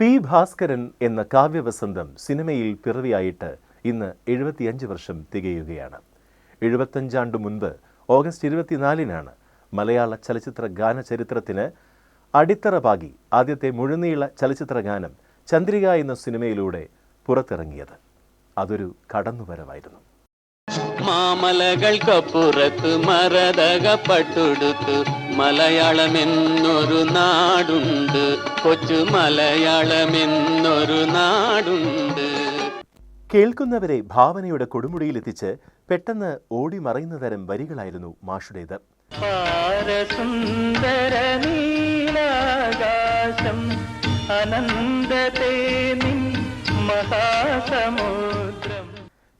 P Bhaskaran എന്ന കാവ്യവസന്തം സിനിമയിൽ പിറവിയായിട്ട് ഇന്ന് എഴുപത്തിയഞ്ച് വർഷം തികയുകയാണ്. എഴുപത്തഞ്ചാണ്ട് മുൻപ് ഓഗസ്റ്റ് ഇരുപത്തിനാലിനാണ് മലയാള ചലച്ചിത്ര ഗാന ചരിത്രത്തിന് അടിത്തറ പാകി ആദ്യത്തെ മുഴുനീള ചലച്ചിത്ര ഗാനം ചന്ദ്രിക എന്ന സിനിമയിലൂടെ പുറത്തിറങ്ങിയത്. അതൊരു കടന്നുവരവായിരുന്നു. മാമലകൾക്കപ്പുറത്ത് മരതകപ്പട്ടുടുത്ത് മലയാളമെന്നൊരു നാടുണ്ട്. കൊച്ചു മലയാളമെന്നൊരു നാടുണ്ട്. കേൾക്കുന്നവരെ ഭാവനയുടെ കൊടുമുടിയിലെത്തിച്ച് പെട്ടെന്ന് ഓടി മറയുന്ന തരം വരികളായിരുന്നു മാഷുടേത്. പാരസുന്ദര നീലാകാശം അനന്തതേനിൻ മഹാസമുദ്രം.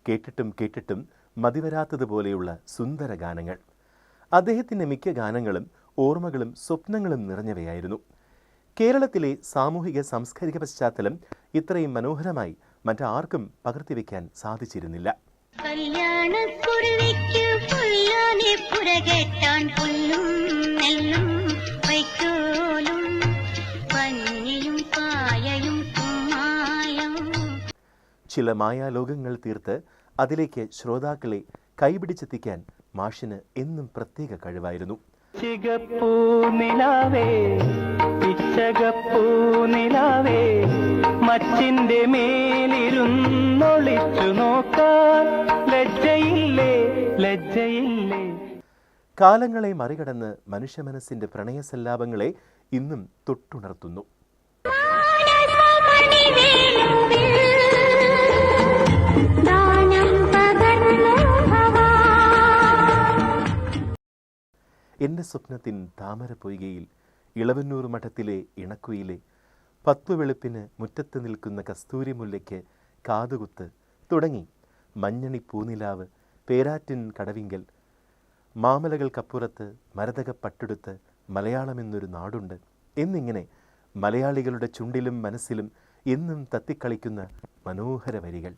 കേട്ടിട്ടും കേട്ടിട്ടും മതിവരാത്തതുപോലെയുള്ള സുന്ദര ഗാനങ്ങൾ അദ്ദേഹത്തിന്റെ മിക്ക ഗാനങ്ങളും ഓർമ്മകളും സ്വപ്നങ്ങളും നിറഞ്ഞവയായിരുന്നു. കേരളത്തിലെ സാമൂഹിക സാംസ്കാരിക പശ്ചാത്തലം ഇത്രയും മനോഹരമായി മറ്റാർക്കും പകർത്തിവെക്കാൻ സാധിച്ചിരുന്നില്ല. ചില മായാലോകങ്ങൾ തീർത്ത് അതിലേക്ക് ശ്രോതാക്കളെ കൈപിടിച്ചെത്തിക്കാൻ മാഷിന് എന്നും പ്രത്യേക കഴിവായിരുന്നു. ചികപ്പൂ നിലാവേ പിച്ചകപ്പൂ നിലാവേ മച്ചിന്റെ മേലിരുന്നൊളിച്ചു നോക്കാൻ ലജ്ജയില്ലേ ലജ്ജയില്ലേ? കാലങ്ങളെ മറികടന്ന് മനുഷ്യ മനസ്സിന്റെ പ്രണയസല്ലാപങ്ങളെ ഇന്നും തൊട്ടുണർത്തുന്നു. എന്റെ സ്വപ്നത്തിൻ താമര പൊയ്കയിൽ ഇളവന്നൂർ മഠത്തിലെ ഇണക്കുയിലെ പത്തു വെളുപ്പിന് മുറ്റത്ത് നിൽക്കുന്ന കസ്തൂരി മുല്ലയ്ക്ക് കാതുകുത്ത് തുടങ്ങി. മഞ്ഞണി പൂനിലാവ് പേരാറ്റിൻ കടവിങ്കൽ മാമലകൾക്കപ്പുറത്ത് മരതക പട്ടെടുത്ത് മലയാളമെന്നൊരു നാടുണ്ട്. എന്നിങ്ങനെ മലയാളികളുടെ ചുണ്ടിലും മനസ്സിലും എന്നും തത്തിക്കളിക്കുന്ന മനോഹര വരികൾ.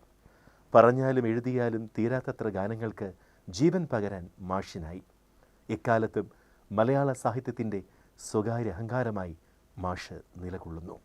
പറഞ്ഞാലും എഴുതിയാലും തീരാത്തത്ര ഗാനങ്ങൾക്ക് ജീവൻ പകരാൻ മാഷിനായി. എക്കാലത്തും മലയാള സാഹിത്യത്തിന്റെ സ്വകാര്യ അഹങ്കാരമായി മാഷ് നിലകൊള്ളുന്നു.